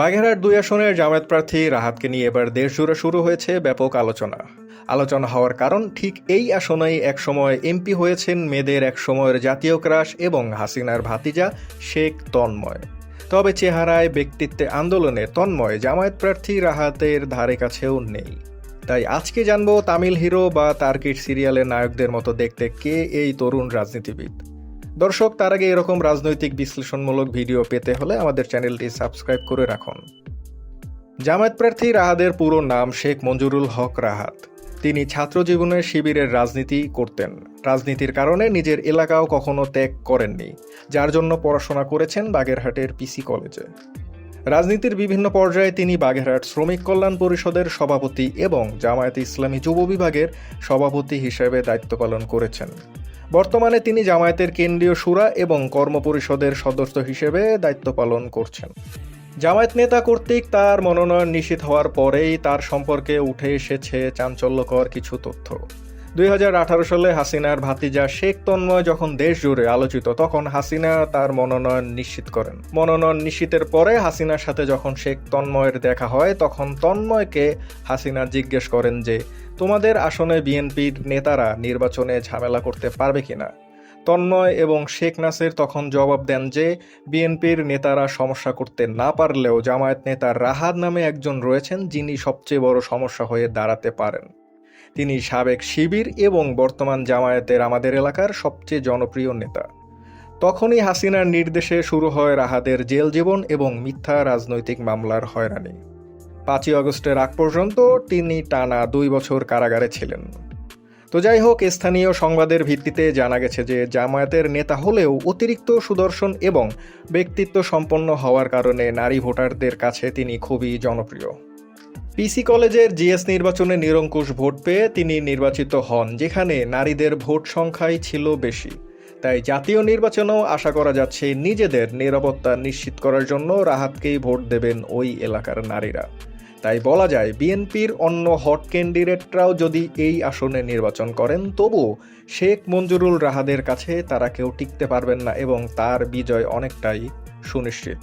বাগেরহাট দুই আসনের জামায়াত প্রার্থী রাহাতকে নিয়ে এবার দেশ জুড়ে শুরু হয়েছে ব্যাপক আলোচনা। আলোচনা হওয়ার কারণ ঠিক এই আসনেই একসময় এমপি হয়েছেন মেয়েদের এক সময়ের জাতীয় ক্রাশ এবং হাসিনার ভাতিজা শেখ তন্ময়। তবে চেহারায় ব্যক্তিত্বে আন্দোলনে তন্ময় জামায়াত প্রার্থী রাহাতের ধারে কাছেও নেই। তাই আজকে জানব তামিল হিরো বা তার্কিট সিরিয়ালের নায়কদের মতো দেখতে কে এই তরুণ রাজনীতিবিদ। দর্শক, তার আগে এরকম রাজনৈতিক বিশ্লেষণমূলক ভিডিও পেতে হলে আমাদের চ্যানেলটি সাবস্ক্রাইব করে রাখুন। জামায়াত প্রার্থী রাহাদের পুরো নাম শেখ মঞ্জুরুল হক রাহাত। তিনি ছাত্র জীবনে শিবিরের রাজনীতি করতেন। রাজনীতির কারণে নিজের এলাকাও কখনো ত্যাগ করেননি, যার জন্য পড়াশোনা করেছেন বাগেরহাটের পিসি কলেজে। রাজনীতির বিভিন্ন পর্যায়ে তিনি বাগেরহাট শ্রমিক কল্যাণ পরিষদের সভাপতি এবং জামায়াত ইসলামী যুব বিভাগের সভাপতি হিসেবে দায়িত্ব পালন করেছেন। বর্তমানে তিনি জামায়াতের কেন্দ্রীয় সুরা এবং কর্মপরিষদের সদস্য হিসেবে দায়িত্ব পালন করছেন। জামায়াত নেতা কর্তৃক তার মনোনয়ন নিশ্চিত হওয়ার পরেই তার সম্পর্কে উঠে এসেছে চাঞ্চল্যকর কিছু তথ্য। দুই হাজার আঠারো সালে হাসিনার ভাতিজা শেখ তন্ময় যখন দেশ জুড়ে আলোচিত, তখন হাসিনা তার মনোনয়ন নিশ্চিত করেন। মনোনয়ন নিশ্চিতের পরে হাসিনার সাথে যখন শেখ তন্ময়ের দেখা হয়, তখন তন্ময়কে হাসিনা জিজ্ঞেস করেন যে, তোমাদের আসনে বিএনপির নেতারা নির্বাচনে ঝামেলা করতে পারবে কিনা? তন্ময় এবং শেখ নাসির তখন জবাব দেন যে, বিএনপির নেতারা সমস্যা করতে না পারলেও জামায়াত নেতা রাহাত নামে একজন রয়েছেন, যিনি সবচেয়ে বড় সমস্যা হয়ে দাঁড়াতে পারেন। তিনি সাবেক শিবির এবং বর্তমান জামায়াতের আমাদের এলাকার সবচেয়ে জনপ্রিয় নেতা। তখনই হাসিনার নির্দেশে শুরু হয় রাহাদের জেল জীবন এবং মিথ্যা রাজনৈতিক মামলার হয়রানি। পাঁচই আগস্টের আগ পর্যন্ত তিনি টানা দুই বছর কারাগারে ছিলেন। তো যাই হোক, স্থানীয় সংবাদের ভিত্তিতে জানা গেছে যে জামায়াতের নেতা হলেও অতিরিক্ত সুদর্শন এবং ব্যক্তিত্ব সম্পন্ন হওয়ার কারণে নারী ভোটারদের কাছে তিনি খুবই জনপ্রিয়। পিসি কলেজের জিএস নির্বাচনে নিরঙ্কুশ ভোট পেয়ে তিনি নির্বাচিত হন, যেখানে নারীদের ভোট সংখ্যাই ছিল বেশি। তাই জাতীয় নির্বাচনেও আশা করা যাচ্ছে নিজেদের নিরাপত্তা নিশ্চিত করার জন্য রাহাতকেই ভোট দেবেন ওই এলাকার নারীরা। তাই বলা যায়, বিএনপির অন্য হট ক্যান্ডিডেটরাও যদি এই আসনে নির্বাচন করেন তবু শেখ মঞ্জুরুল রাহাদের কাছে তারা কেউ টিকতে পারবেন না এবং তার বিজয় অনেকটাই সুনিশ্চিত।